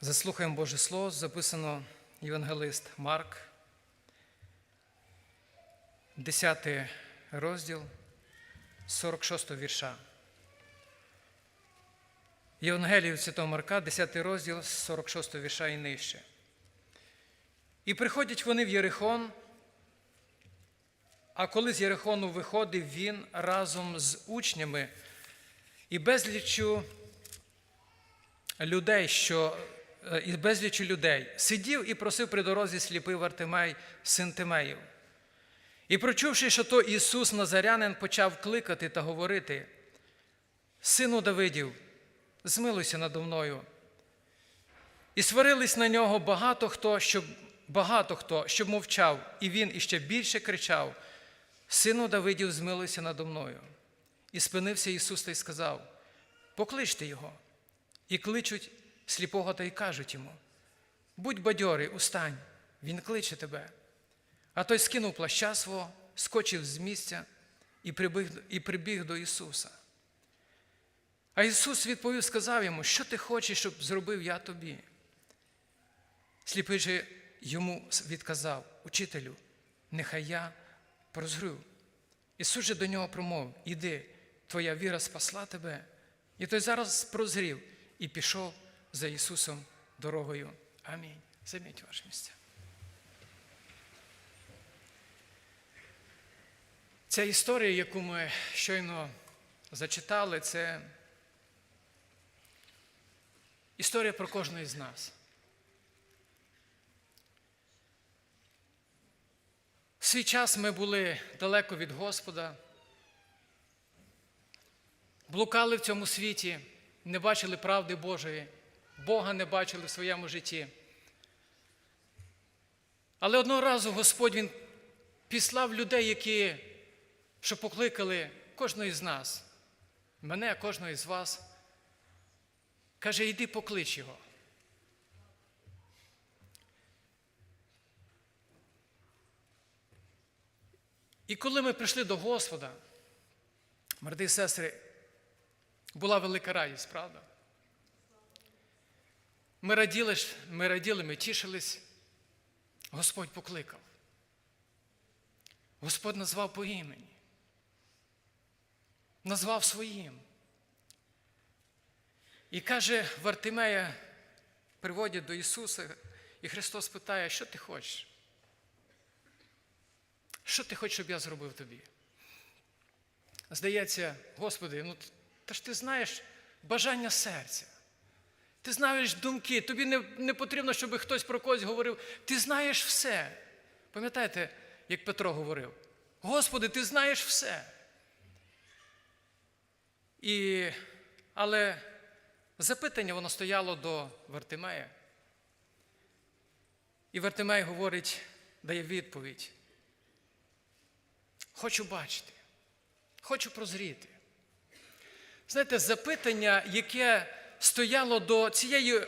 Заслухаємо Боже Слово, записано Євангелист Марк, 10 розділ 46 вірша. Євангелію Святого Марка, 10 розділ 46 вірша і нижче. І приходять вони в Єрихон, а коли з Єрихону виходив він разом з учнями і безліччю людей, що і безлічі людей сидів і просив при дорозі сліпий Вартимей, син Тимеїв. І прочувши, що то Ісус Назарянин почав кликати та говорити: Сину Давидів, змилуйся надо мною. І сварились на нього багато хто, щоб, багато хто, щоб мовчав, і він іще більше кричав: Сину Давидів, змилуйся надо мною. І спинився Ісус та й сказав: Покличте його. І кличуть сліпого та й кажуть йому: Будь бадьорий, устань, він кличе тебе. А той скинув плаща свого, скочив з місця і прибіг, і прибіг до Ісуса. А Ісус відповів, сказав йому, що ти хочеш, щоб зробив я тобі. Сліпий же йому відказав, Учителю, нехай я прозрю. Ісус же до нього промовив, іди, твоя віра спасла тебе. І той зараз прозрів і пішов за Ісусом дорогою. Амінь. Займіть ваше місце. Ця історія, яку ми щойно зачитали, це історія про кожного з нас. Свій час ми були далеко від Господа, блукали в цьому світі, не бачили правди Божої, Бога не бачили в своєму житті. Але одного разу Господь Він післав людей, які, що покликали кожного з нас, мене, кожного з вас, каже, йди поклич його. І коли ми прийшли до Господа, і сестри, була велика радість, правда? Ми раділи, ми раділи, ми тішились. Господь покликав. Господь назвав по імені. Назвав своїм. І каже, Вартимея приводять до Ісуса, і Христос питає, що ти хочеш? Що ти хочеш, щоб я зробив тобі? Здається, Господи, ну та ж ти знаєш бажання серця. Ти знаєш думки, тобі не, не потрібно, щоб хтось про когось говорив. Ти знаєш все. Пам'ятаєте, як Петро говорив? Господи, ти знаєш все. І, Але запитання воно стояло до Вартимея. І Вартимей говорить, дає відповідь. Хочу бачити, хочу прозріти. Знаєте, запитання, яке стояло до цієї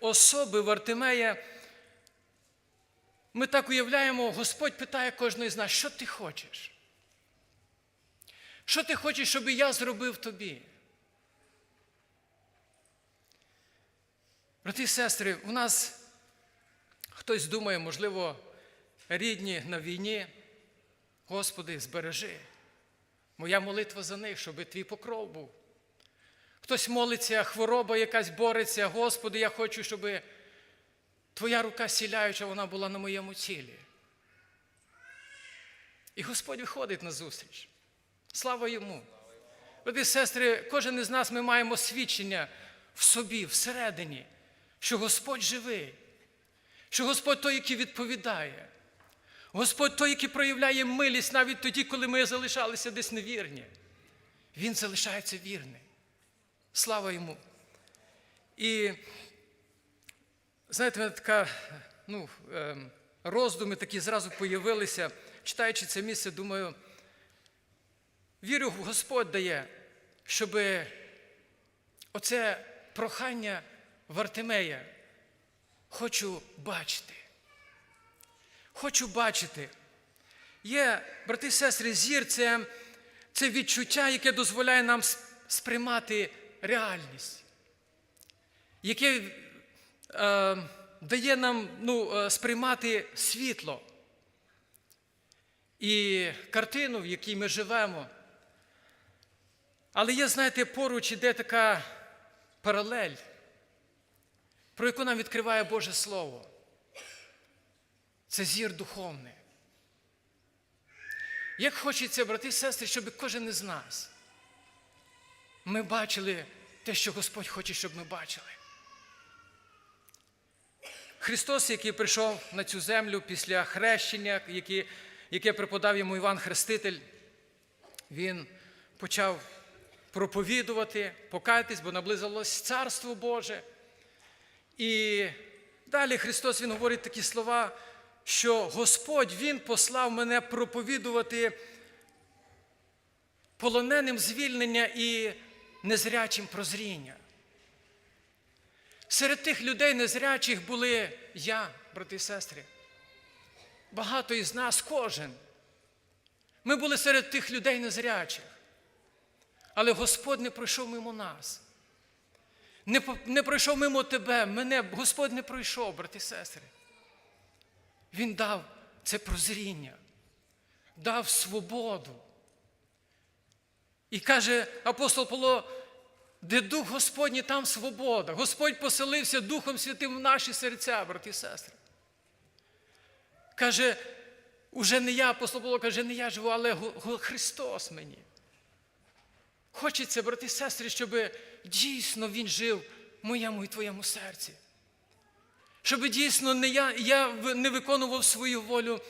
особи Вартимея, ми так уявляємо, Господь питає кожного з нас, що ти хочеш? Що ти хочеш, щоб я зробив тобі? Брати і сестри, у нас хтось думає, можливо, рідні на війні. Господи, збережи. Моя молитва за них, щоб твій покров був. Хтось молиться, хвороба якась бореться. Господи, я хочу, щоб Твоя рука сіляюча, вона була на моєму тілі. І Господь виходить на зустріч. Слава йому. Брати сестри, кожен із нас ми маємо свідчення в собі, всередині, що Господь живий, що Господь той, який відповідає. Господь той, який проявляє милість навіть тоді, коли ми залишалися десь невірні. Він залишається вірним. Слава йому. І знаєте, мене така, ну, роздуми такі зразу появилися, читаючи це місце, думаю, вірю, Господь дає, щоб оце прохання Вартимея хочу бачити. Хочу бачити. Є, брати і сестри, зір це, це відчуття, яке дозволяє нам сприймати реальність, яке е, дає нам ну, е, сприймати світло і картину, в якій ми живемо. Але є, знаєте, поруч іде така паралель, про яку нам відкриває Боже Слово. Це зір духовний. Як хочеться, брати і сестри, щоб кожен із нас ми бачили те, що Господь хоче, щоб ми бачили. Христос, який прийшов на цю землю після хрещення, яке, яке преподав йому Іван Хреститель, він почав проповідувати, покаятись, бо наблизилось Царство Боже. І далі Христос Він говорить такі слова, що Господь Він послав мене проповідувати полоненим звільнення і незрячим прозріння. Серед тих людей незрячих були я, брати і сестри. Багато із нас, кожен. Ми були серед тих людей незрячих. Але Господь не пройшов мимо нас. Не, не пройшов мимо тебе, мене Господь не пройшов, брати і сестри. Він дав це прозріння, дав свободу. І каже апостол Павло, де Дух Господній, там свобода. Господь поселився Духом Святим в наші серця, брати і сестри. Каже, уже не я, апостол Павло каже, не я живу, але Христос мені. Хочеться, брати і сестри, щоб дійсно Він жив в моєму і твоєму серці. Щоб дійсно не я, я не виконував свою волю,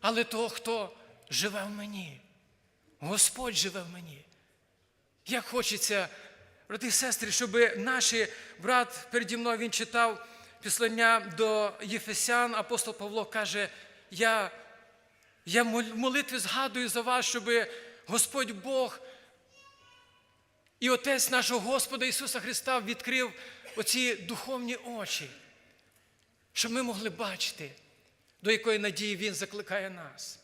але того, хто живе в мені. Господь живе в мені. Як хочеться, брати і сестри, щоб наш брат переді мною він читав післання до Єфесян, апостол Павло каже, я, я мол- молитви згадую за вас, щоб Господь Бог і Отець нашого Господа Ісуса Христа відкрив оці духовні очі, щоб ми могли бачити, до якої надії Він закликає нас.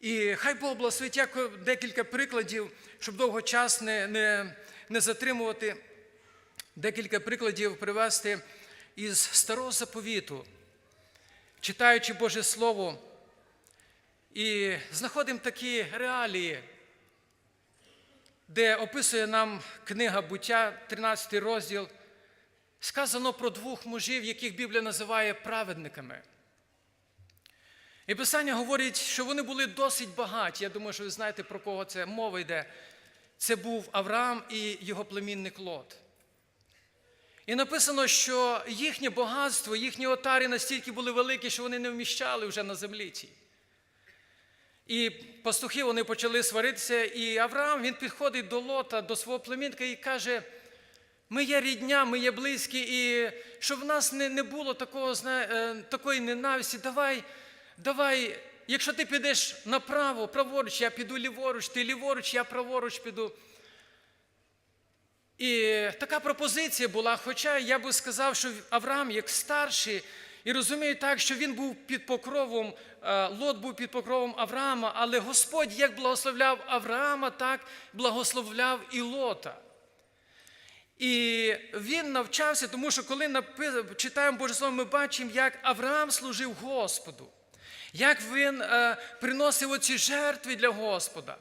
І хай Бог благословить як декілька прикладів, щоб довго час не, не, не затримувати, декілька прикладів привести із старого заповіту, читаючи Боже Слово, і знаходимо такі реалії, де описує нам книга буття, 13 розділ, сказано про двох мужів, яких Біблія називає праведниками. І Писання говорить, що вони були досить багаті. Я думаю, що ви знаєте, про кого це мова йде. Це був Авраам і його племінник Лот. І написано, що їхнє багатство, їхні отари настільки були великі, що вони не вміщали вже на землі цій. І пастухи вони почали сваритися, і Авраам він підходить до Лота, до свого племінника і каже: ми є рідня, ми є близькі, і щоб в нас не, не було такого, е, такої ненависті, давай, давай, якщо ти підеш направо, праворуч, я піду ліворуч, ти ліворуч, я праворуч піду. І така пропозиція була, хоча я би сказав, що Авраам як старший, і розумію так, що він був під покровом, е, Лот був під покровом Авраама, але Господь як благословляв Авраама, так благословляв і Лота. І він навчався, тому що коли читаємо Боже Слово, ми бачимо, як Авраам служив Господу, як він е, приносив оці жертви для Господа.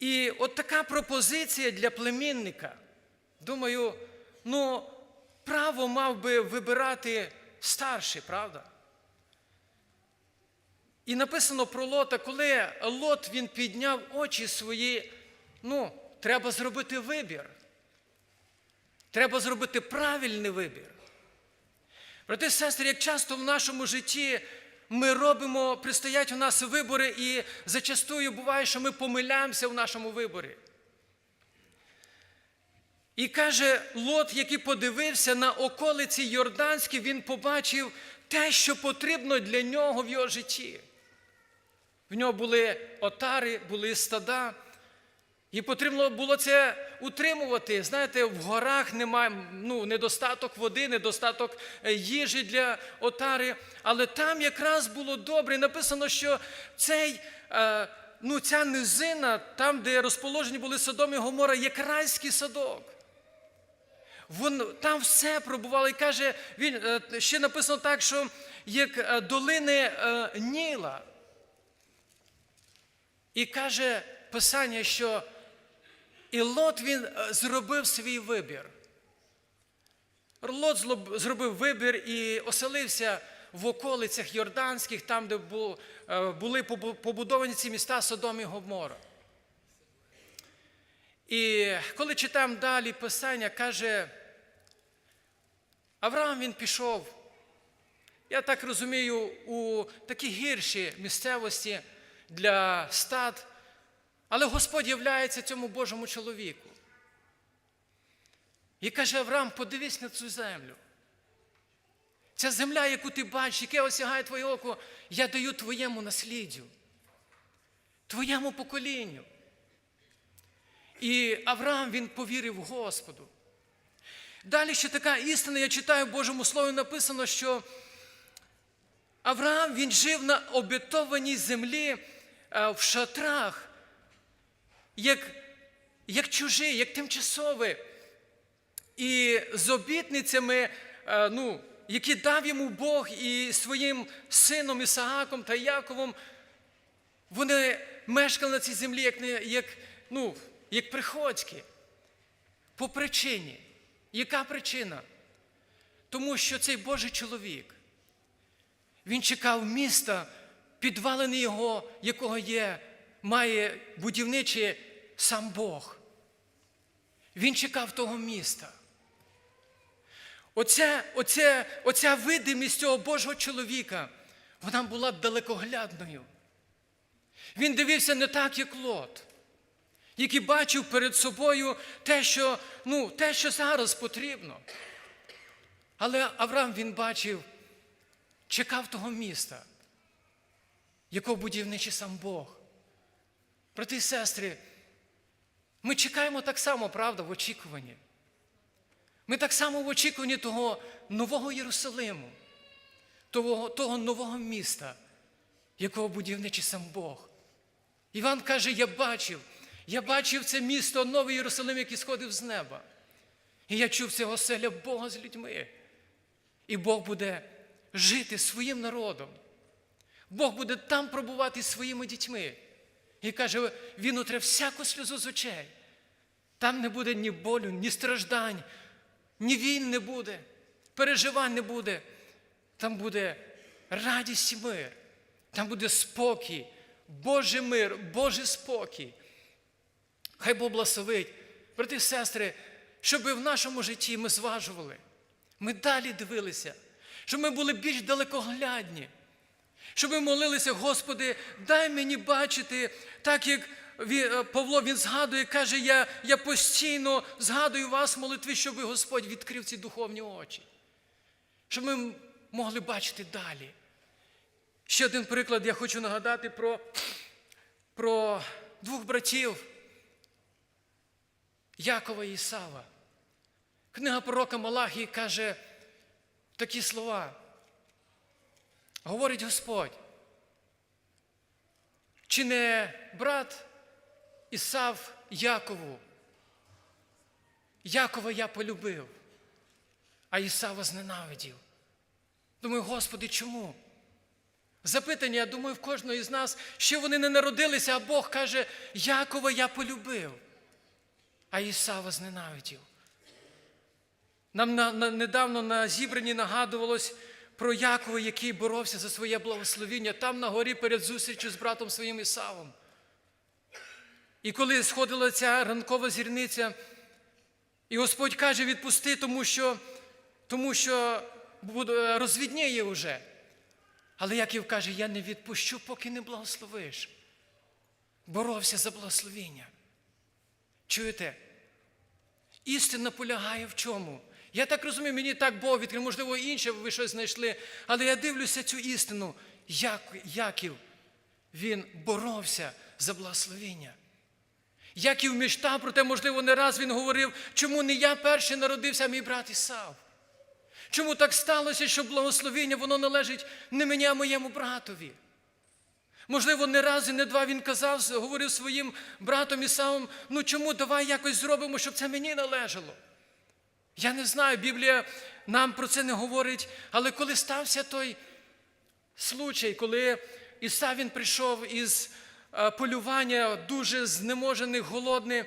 І от така пропозиція для племінника. Думаю, ну, право мав би вибирати старший, правда? І написано про Лота, коли Лот він підняв очі свої, ну, треба зробити вибір. Треба зробити правильний вибір. Брати і сестри, як часто в нашому житті ми робимо, пристоять у нас вибори, і зачастую буває, що ми помиляємося в нашому виборі. І каже Лот, який подивився на околиці Йорданські, він побачив те, що потрібно для нього в його житті. В нього були отари, були стада. І потрібно було це утримувати. Знаєте, в горах немає ну, недостаток води, недостаток е, їжі для отари. Але там якраз було добре. Написано, що цей, е, ну, ця низина, там, де розположені були Содом і Гомора, є крайський садок. Вон, там все пробувало. І каже, він е, ще написано так, що як долини Ніла. І каже Писання, що і Лот він е, зробив свій вибір. Лот зробив вибір і оселився в околицях Йорданських, там, де е, були побудовані ці міста Содом і Гомора. І коли читаємо далі Писання, каже, Авраам він пішов, я так розумію, у такі гірші місцевості для стад, але Господь являється цьому Божому чоловіку. І каже Авраам, подивись на цю землю. Ця земля, яку ти бачиш, яке осягає твоє око, я даю твоєму насліддю, твоєму поколінню. І Авраам він повірив Господу. Далі ще така істина, я читаю в Божому Слові написано, що Авраам він жив на обетованій землі е, в шатрах, як, як чужий, як тимчасовий. І з обітницями, е, ну, які дав йому Бог і своїм сином Ісааком та Яковом, вони мешкали на цій землі як, як, ну, як приходьки. По причині. Яка причина? Тому що цей Божий чоловік, він чекав міста, підвалини його, якого є, має будівничий сам Бог. Він чекав того міста. Оце, оце, оця видимість цього Божого чоловіка, вона була далекоглядною. Він дивився не так, як Лот, який бачив перед собою те, що, ну, те, що зараз потрібно. Але Авраам він бачив, чекав того міста, якого будівничий сам Бог. Брати і сестри, ми чекаємо так само, правда, в очікуванні. Ми так само в очікуванні того нового Єрусалиму, того, того нового міста, якого будівничий сам Бог. Іван каже: Я бачив, я бачив це місто, новий Єрусалим, який сходив з неба. І я чув цього селя Бога з людьми. І Бог буде жити своїм народом. Бог буде там пробувати своїми дітьми. І каже, він утре всяку сльозу з очей. Там не буде ні болю, ні страждань, ні війн не буде, переживань не буде. Там буде радість і мир, там буде спокій, Божий мир, Божий спокій. Хай Бог благословить, брати і сестри, щоб в нашому житті ми зважували, ми далі дивилися, щоб ми були більш далекоглядні, щоб ми молилися, Господи, дай мені бачити, так як е, Павло він згадує, каже, я, я постійно згадую вас в молитві, щоб Господь відкрив ці духовні очі, щоб ми могли бачити далі. Ще один приклад я хочу нагадати про, про двох братів Якова і Ісава. Книга пророка Малахії каже такі слова. Говорить Господь. Чи не брат Ісав Якову? Якова я полюбив, а Ісава зненавидів. Думаю, Господи, чому? Запитання, я думаю, в кожного із нас, що вони не народилися, а Бог каже, Якова я полюбив, а Ісава зненавидів. Нам на, на, недавно на зібранні нагадувалось про Якова, який боровся за своє благословіння там на горі перед зустрічю з братом своїм Ісавом. І коли сходила ця ранкова зірниця, і Господь каже, відпусти, тому що, тому що буде- розвідніє вже. Але Яків каже, я не відпущу, поки не благословиш. Боровся за благословіння. Чуєте? Істина полягає в чому? Я так розумію, мені так Бог відкрив, можливо, інше ви щось знайшли, але я дивлюся цю істину. Як, Яків, він боровся за благословіння. Яків мечтав про те, можливо, не раз він говорив, чому не я перший народився, а мій брат Ісав. Чому так сталося, що благословіння воно належить не мені, а моєму братові? Можливо, не раз і не два він казав, говорив своїм братом Ісавом, ну чому давай якось зробимо, щоб це мені належало? Я не знаю, Біблія нам про це не говорить, але коли стався той случай, коли Іса він прийшов із е, полювання, дуже знеможений, голодний,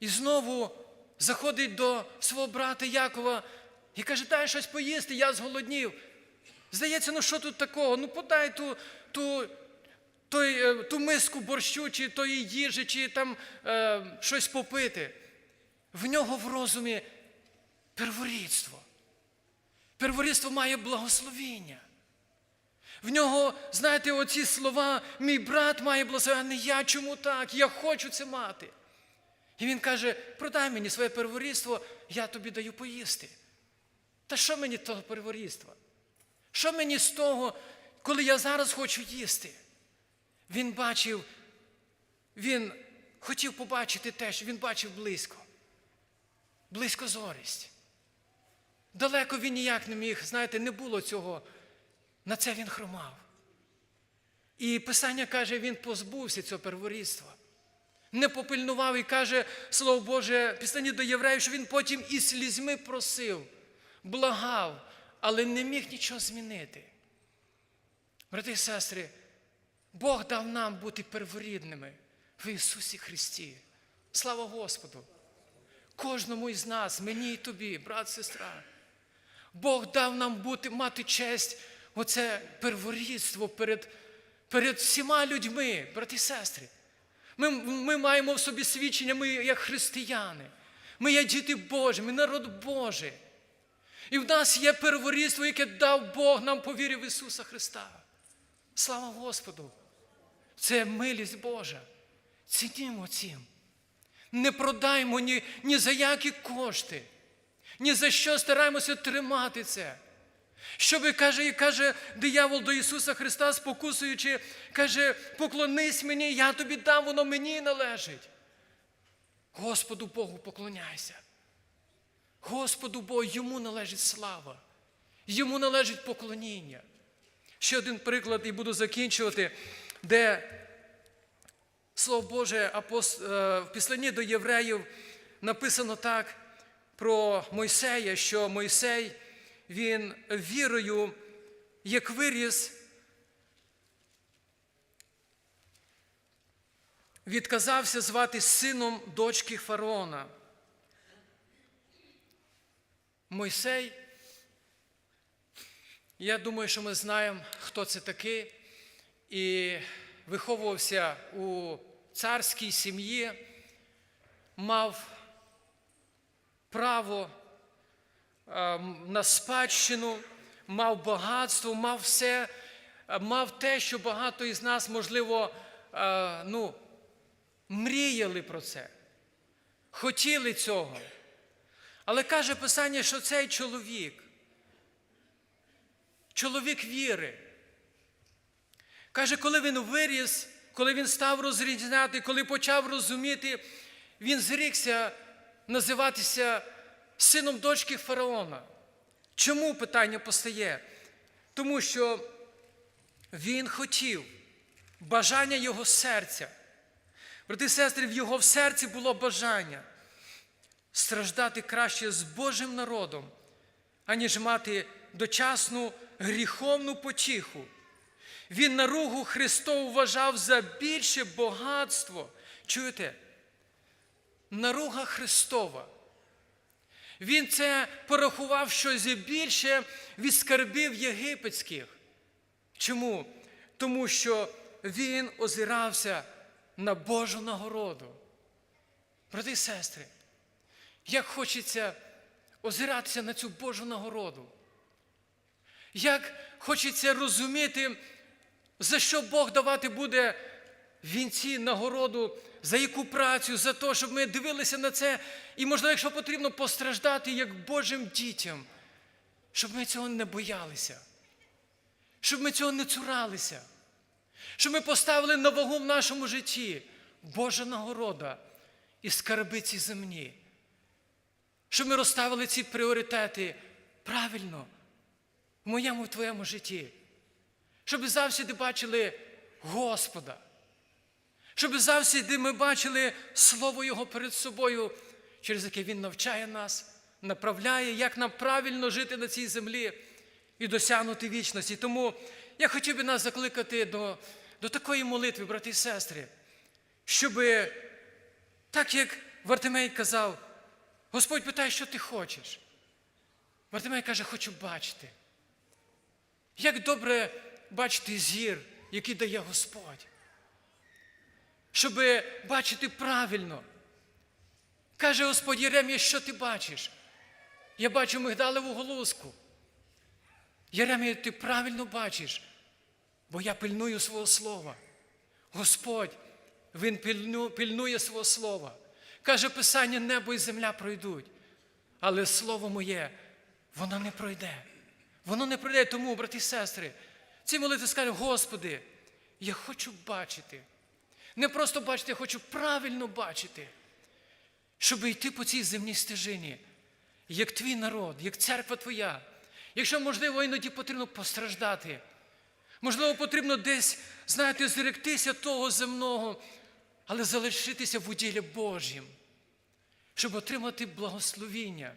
і знову заходить до свого брата Якова і каже, дай щось поїсти, я зголоднів. Здається, ну що тут такого? Ну подай ту, ту, той, е, ту миску борщу, чи тої їжі, чи там е, щось попити. В нього в розумі перворідство. Перворідство має благословіння. В нього, знаєте, оці слова, мій брат має благословення, я чому так? Я хочу це мати. І він каже: продай мені своє перворідство, я тобі даю поїсти. Та що мені того перворідства? Що мені з того, коли я зараз хочу їсти? Він бачив, він хотів побачити те, що він бачив близько. Близько зорість. Далеко він ніяк не міг, знаєте, не було цього. На це він хромав. І Писання каже, він позбувся цього перворідства. Не попильнував і каже, Слово Боже, пісні до євреїв, що він потім і слізьми просив, благав, але не міг нічого змінити. Брати і сестри, Бог дав нам бути перворідними в Ісусі Христі. Слава Господу! Кожному із нас, мені і тобі, брат, сестра. Бог дав нам бути, мати честь, оце перворідство перед, перед всіма людьми, брати і сестри. Ми, ми маємо в собі свідчення, ми як християни, ми є діти Божі, ми народ Божий. І в нас є перворідство, яке дав Бог нам по вірі в Ісуса Христа. Слава Господу! Це милість Божа. Цінімо цим. Не продаймо ні, ні за які кошти, ні за що стараємося тримати це. Щоби каже, і каже диявол до Ісуса Христа, спокусуючи, каже, поклонись мені, я тобі дам, воно мені належить. Господу Богу поклоняйся. Господу Богу, йому належить слава, йому належить поклоніння. Ще один приклад, і буду закінчувати, де Слово Боже, апост... е, в післанні до євреїв написано так про Мойсея, що Мойсей, він вірою, як виріс, відказався звати сином дочки фараона. Мойсей, я думаю, що ми знаємо, хто це такий, і виховувався у царській сім'ї, мав право е, на спадщину, мав багатство, мав все, е, мав те, що багато із нас, можливо, е, ну, мріяли про це, хотіли цього. Але каже Писання, що цей чоловік, чоловік віри, каже, коли він виріс, коли він став розрізняти, коли почав розуміти, він зрікся називатися сином дочки фараона. Чому питання постає? Тому що він хотів бажання його серця. Брати і сестри, в його серці було бажання страждати краще з Божим народом, аніж мати дочасну гріховну потіху. Він наругу Христову вважав за більше багатство. Чуєте? Наруга Христова. Він це порахував щось більше від скарбів єгипетських. Чому? Тому що він озирався на Божу нагороду. Брати і сестри, як хочеться озиратися на цю Божу нагороду. Як хочеться розуміти, за що Бог давати буде вінці, нагороду, за яку працю, за те, щоб ми дивилися на це, і, можливо, якщо потрібно, постраждати як Божим дітям, щоб ми цього не боялися, щоб ми цього не цуралися, щоб ми поставили на вагу в нашому житті Божа нагорода і скарби ці земні. Щоб ми розставили ці пріоритети правильно в моєму в твоєму житті. Щоб завжди бачили Господа. Щоб завжди ми бачили Слово Його перед собою, через яке Він навчає нас, направляє, як нам правильно жити на цій землі і досягнути вічності. Тому я хотів би нас закликати до, до такої молитви, брати і сестри, щоб так як Вартимей казав, Господь питає, що ти хочеш. Вартимей каже, хочу бачити. Як добре бачити зір, який дає Господь. Щоб бачити правильно. Каже Господь Єремія, що ти бачиш? Я бачу мигдалеву голузку. Єремія, ти правильно бачиш, бо я пильную свого слова. Господь, Він пильнує свого слова. Каже Писання, небо і земля пройдуть. Але слово моє, воно не пройде. Воно не пройде. Тому, брати і сестри, ці молитви скажуть, Господи, я хочу бачити. Не просто бачити, я хочу правильно бачити, щоб йти по цій земній стежині, як твій народ, як церква твоя. Якщо, можливо, іноді потрібно постраждати, можливо, потрібно десь, знаєте, зректися того земного, але залишитися в уділі Божім, щоб отримати благословіння,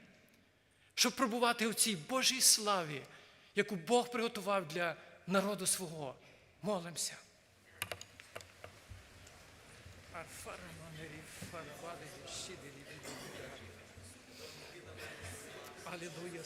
щоб пробувати у цій Божій славі, яку Бог приготував для народу свого. Молимося. Aleluia.